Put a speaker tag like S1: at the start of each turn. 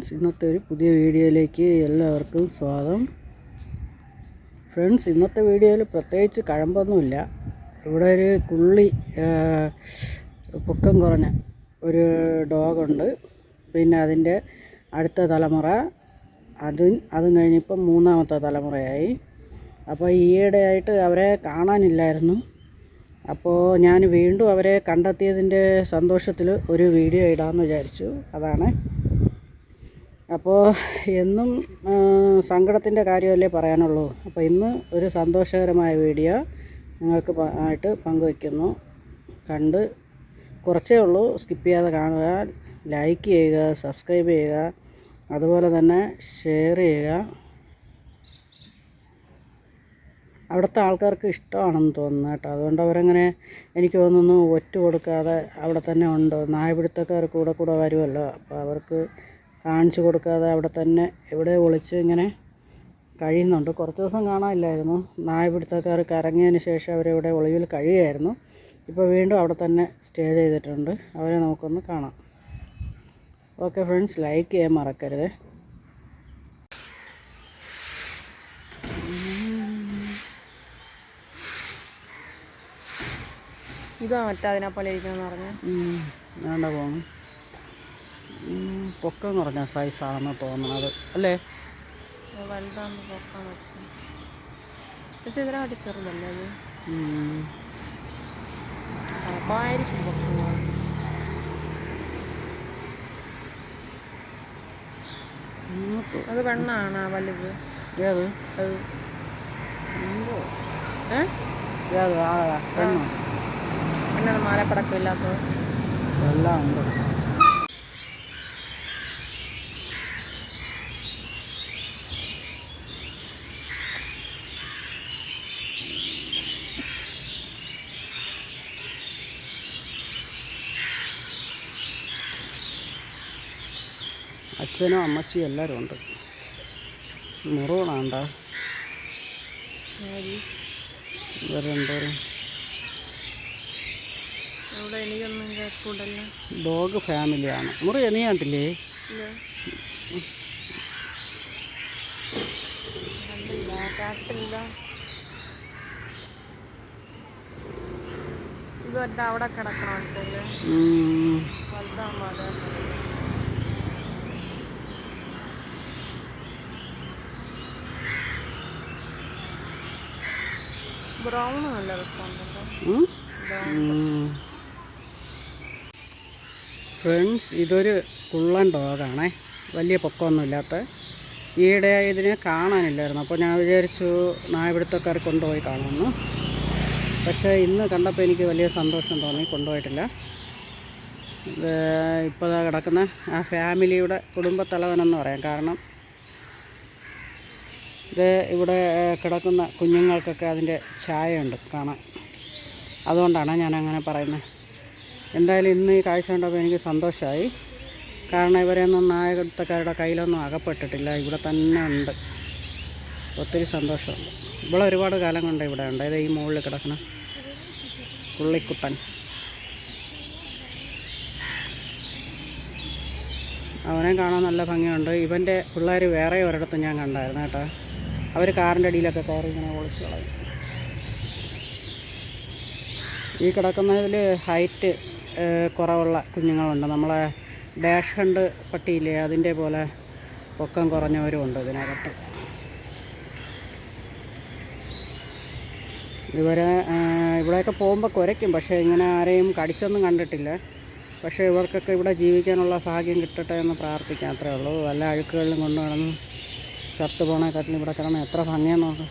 S1: Friends ഇന്നത്തെ ഒരു പുതിയ വീഡിയോയിലേക്ക് എല്ലാവർക്കും സ്വാഗതം. ഫ്രണ്ട്സ് ഇന്നത്തെ വീഡിയോയിൽ പ്രത്യേകിച്ച് കഴമ്പൊന്നുമില്ല. ഇവിടെ ഒരു കുള്ളി പൊക്കം കുറഞ്ഞ ഒരു ഡോഗുണ്ട്. പിന്നെ അതിന്റെ അടുത്ത തലമുറ അതും അതും കഴിഞ്ഞിപ്പം മൂന്നാമത്തെ തലമുറയായി. അപ്പോൾ ഈയിടെയായിട്ട് അവരെ കാണാനില്ലായിരുന്നു. അപ്പോൾ ഞാൻ വീണ്ടും അവരെ കണ്ടെത്തിയതിന്റെ സന്തോഷത്തിൽ ഒരു വീഡിയോ ഇടാമെന്ന് വിചാരിച്ചു. അതാണ് അപ്പോൾ എന്നും സങ്കടത്തിന്റെ കാര്യമല്ലേ പറയാനുള്ളൂ. അപ്പോൾ ഇന്ന് ഒരു സന്തോഷകരമായ വീഡിയോ നിങ്ങൾക്ക് ആയിട്ട് പങ്കുവയ്ക്കുന്നു കണ്ട് കുറച്ചേ ഉള്ളൂ. സ്കിപ്പ് ചെയ്യാതെ കാണുക. ലൈക്ക് ചെയ്യുക സബ്സ്ക്രൈബ് ചെയ്യുക. അതുപോലെ തന്നെ ഷെയർ ചെയ്യുക. അവിടുത്തെ ആൾക്കാർക്ക് ഇഷ്ടമാണെന്ന് തോന്നുന്നു കേട്ടോ. അതുകൊണ്ട് അവരങ്ങനെ എനിക്ക് തോന്നുന്നു ഒറ്റ കൊടുക്കാതെ അവിടെ തന്നെ ഉണ്ട്. നായപിടുത്തക്കാർ കൂടെ കൂടെ വരുമല്ലോ. അപ്പോൾ അവർക്ക് കാണിച്ചു കൊടുക്കാതെ അവിടെ തന്നെ ഇവിടെ ഒളിച്ച് ഇങ്ങനെ കഴിയുന്നുണ്ട്. കുറച്ച് ദിവസം കാണാനില്ലായിരുന്നു. നായപിടുത്തക്കാർ കറങ്ങിയതിന് ശേഷം അവരിവിടെ ഒളിവിൽ കഴിയുമായിരുന്നു ഇപ്പോൾ വീണ്ടും അവിടെ തന്നെ സ്റ്റേ ചെയ്തിട്ടുണ്ട്. അവരെ നമുക്കൊന്ന് കാണാം. ഓക്കെ ഫ്രണ്ട്സ് ലൈക്ക് ചെയ്യാൻ മറക്കരുത്.
S2: ഇതാ മറ്റേ അതിനെ പോലെ ഇരിക്കണമെന്ന് പറഞ്ഞു
S1: വേണ്ട പോകണം പൊക്കം കുറഞ്ഞ സൈസാണെന്ന് തോന്നണത്. അല്ലേ?
S2: പറ്റും പക്ഷെ ഇതിനാട്ടി ചെറുതല്ലേ അത്?
S1: ഉം.
S2: അപ്പായിരിക്കും പൊക്കം കുറഞ്ഞത്.
S1: ഇങ്ങോട്ട്
S2: അത് പെണ്ണാണ് വലുത്?
S1: ഏത്?
S2: അത്.
S1: ഏത്? പെണ്ണോ?
S2: മാലപ്പടക്കം ഇല്ലാത്തത്?
S1: എല്ലാം ഉണ്ട്. അച്ഛനും അമ്മച്ചിയും എല്ലാവരും ഉണ്ട്.
S2: മുറുകണാണ്ട
S1: ഡോഗ് ഫാമിലിയാണ് മുറി എനിയാണ്ടില്ലേ കണ്ടില്ലേ?
S2: ഇല്ല. കണ്ടില്ല കേട്ടില്ല. ഇത് ഒറ്റ അവിടെ കിടക്കണം ബ്രൗൺ നല്ല രസമുണ്ടല്ലോ?
S1: ഫ്രണ്ട്സ് ഇതൊരു കുള്ളൻ ഡോഗാണേ വലിയ പൊക്കമൊന്നുമില്ലാത്ത. ഈയിടെ ഇതിനെ കാണാനില്ലായിരുന്നു. അപ്പോൾ ഞാൻ വിചാരിച്ചു നായപിടുത്തക്കാർ കൊണ്ടുപോയി കാണുമെന്ന്. പക്ഷേ ഇന്ന് കണ്ടപ്പോൾ എനിക്ക് വലിയ സന്തോഷം തോന്നി കൊണ്ടുപോയിട്ടില്ല. ഇപ്പോൾ കിടക്കുന്ന ആ ഫാമിലിയുടെ കുടുംബത്തലവനെന്ന് പറയാം. കാരണം ഇത് ഇവിടെ കിടക്കുന്ന കുഞ്ഞുങ്ങൾക്കൊക്കെ അതിന്റെ ചായയുണ്ട് കാണാൻ. അതുകൊണ്ടാണ് ഞാൻ അങ്ങനെ പറയുന്നത്. എന്തായാലും ഇന്ന് ഈ കാഴ്ച കണ്ടപ്പോൾ എനിക്ക് സന്തോഷമായി. കാരണം ഇവരെയൊന്നും നായകത്തക്കാരുടെ കയ്യിലൊന്നും അകപ്പെട്ടിട്ടില്ല. ഇവിടെ തന്നെ ഉണ്ട്. ഒത്തിരി സന്തോഷമുണ്ട്. ഇവിടെ ഒരുപാട് കാലം കൊണ്ട് ഇവിടെ ഉണ്ട്. ഇത് ഈ മുകളിൽ കിടക്കുന്ന പുള്ളിക്കുട്ടൻ. അവനെ കാണാൻ നല്ല ഭംഗിയുണ്ട്. ഇവന്റെ പിള്ളേർ വേറെ ഒരിടത്തും ഞാൻ കണ്ടായിരുന്നു കേട്ടോ. അവർ കാറിന്റെ അടിയിലൊക്കെ കയറി ഇങ്ങനെ ഒളിച്ച് കളയും. ഈ കിടക്കുന്നതിൽ ഹൈറ്റ് കുറവുള്ള കുഞ്ഞുങ്ങളുണ്ട്. നമ്മളെ ഡാഷ് ഹണ്ട് പട്ടിയില്ലേ അതിന്റെ പോലെ പൊക്കം കുറഞ്ഞവരും ഉണ്ട് ഇതിനകത്ത്. ഇവരെ ഇവിടെയൊക്കെ പോകുമ്പോൾ കുരയ്ക്കും പക്ഷേ ഇങ്ങനെ ആരെയും കടിച്ചൊന്നും കണ്ടിട്ടില്ല. പക്ഷേ ഇവർക്കൊക്കെ ഇവിടെ ജീവിക്കാനുള്ള ഭാഗ്യം കിട്ടട്ടെ എന്ന് പ്രാർത്ഥിക്കാം. അത്രേ ഉള്ളൂ. വല്ല അഴുക്കുകളിലും കൊണ്ടു കിടന്ന് ചത്തു പോണേക്കാട്ടിലും ഇവിടെ കിടന്ന് എത്ര ഭംഗിയാന്ന് നോക്കാം.